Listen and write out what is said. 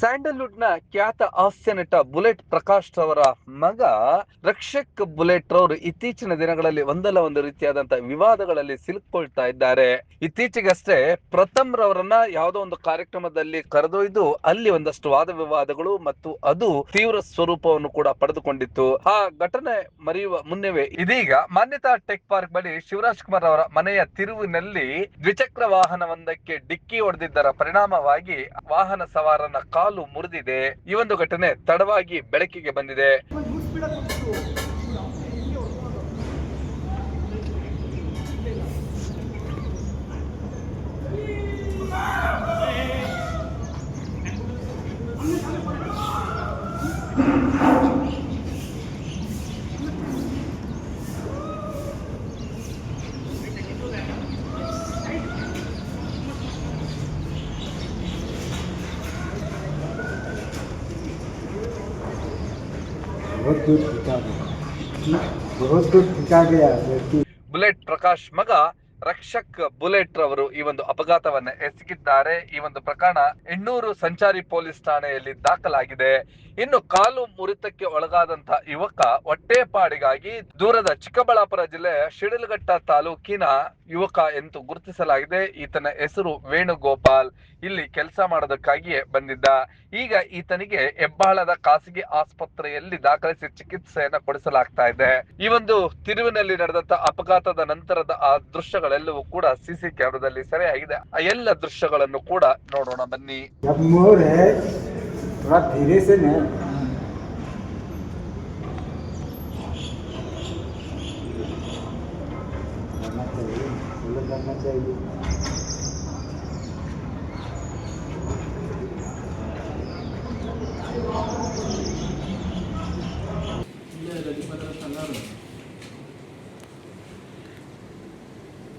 ಸ್ಯಾಂಡಲ್ವುಡ್ನ ಖ್ಯಾತ ಹಾಸ್ಯ ನಟ ಬುಲೆಟ್ ಪ್ರಕಾಶ್ ರವರ ಮಗ ರಕ್ಷಕ್ ಬುಲೆಟ್ ರವರು ಇತ್ತೀಚಿನ ದಿನಗಳಲ್ಲಿ ಒಂದಲ್ಲ ಒಂದು ರೀತಿಯಾದಂತಹ ವಿವಾದಗಳಲ್ಲಿ ಸಿಲುಕೊಳ್ತಾ ಇದ್ದಾರೆ. ಇತ್ತೀಚೆಗಷ್ಟೇ ಪ್ರಥಮ್ ರವರನ್ನ ಯಾವುದೋ ಒಂದು ಕಾರ್ಯಕ್ರಮದಲ್ಲಿ ಕರೆದೊಯ್ದು ಅಲ್ಲಿ ಒಂದಷ್ಟು ವಾದ ವಿವಾದಗಳು ಮತ್ತು ಅದು ತೀವ್ರ ಸ್ವರೂಪವನ್ನು ಕೂಡ ಪಡೆದುಕೊಂಡಿತ್ತು. ಆ ಘಟನೆ ಮರೆಯುವ ಮುನ್ನವೇ ಇದೀಗ ಮಾನ್ಯತಾ ಟೆಕ್ ಪಾರ್ಕ್ ಬಳಿ ಶಿವರಾಜ್ ಕುಮಾರ್ ಅವರ ಮನೆಯ ತಿರುವಿನಲ್ಲಿ ದ್ವಿಚಕ್ರ ವಾಹನವೊಂದಕ್ಕೆ ಡಿಕ್ಕಿ ಹೊಡೆದಿದ್ದರ ಪರಿಣಾಮವಾಗಿ ವಾಹನ ಸವಾರನ ಕಾಲು ಮುರಿದಿದೆ. ಈ ಒಂದು ಘಟನೆ ತಡವಾಗಿ ಬೆಳಕಿಗೆ ಬಂದಿದೆ. बहुत दूर फेंका गया बहुत दूर फेंका गया लड़की ಬುಲೆಟ್ ಪ್ರಕಾಶ್ ಮಗ ರಕ್ಷಕ್ ಬುಲೆಟ್ ರವರು ಈ ಒಂದು ಅಪಘಾತವನ್ನ ಎಸಗಿದ್ದಾರೆ ಈ ಒಂದು ಪ್ರಕರಣ ಎಣ್ಣೂರು ಸಂಚಾರಿ ಪೊಲೀಸ್ ಠಾಣೆಯಲ್ಲಿ ದಾಖಲಾಗಿದೆ ಇನ್ನು ಕಾಲು ಮುರಿತಕ್ಕೆ ಒಳಗಾದಂತಹ ಯುವಕ ಹೊಟ್ಟೆಪಾಡಿಗಾಗಿ ದೂರದ ಚಿಕ್ಕಬಳ್ಳಾಪುರ ಜಿಲ್ಲೆಯ ಶಿಡಿಲಘಟ್ಟ ತಾಲೂಕಿನ ಯುವಕ ಎಂದು ಗುರುತಿಸಲಾಗಿದೆ ಈತನ ಹೆಸರು ವೇಣುಗೋಪಾಲ್ ಇಲ್ಲಿ ಕೆಲಸ ಮಾಡೋದಕ್ಕಾಗಿಯೇ ಬಂದಿದ್ದ ಈಗ ಈತನಿಗೆ ಹೆಬ್ಬಾಳದ ಖಾಸಗಿ ಆಸ್ಪತ್ರೆಯಲ್ಲಿ ದಾಖಲಿಸಿ ಚಿಕಿತ್ಸೆಯನ್ನ ಕೊಡಿಸಲಾಗ್ತಾ ಇದೆ ಈ ಒಂದು ತಿರುವಿನಲ್ಲಿ ನಡೆದಂತ ಅಪಘಾತದ ನಂತರದ ಆ ದೃಶ್ಯಗಳೆಲ್ಲವೂ ಕೂಡ ಸಿಸಿ ಕ್ಯಾಮೆರಾದಲ್ಲಿ ಸೆರೆಯಾಗಿದೆ ಆ ಎಲ್ಲ ದೃಶ್ಯಗಳನ್ನು ಕೂಡ ನೋಡೋಣ ಬನ್ನಿ जब मोड़ है थोड़ा धीरे से न करना चाहिए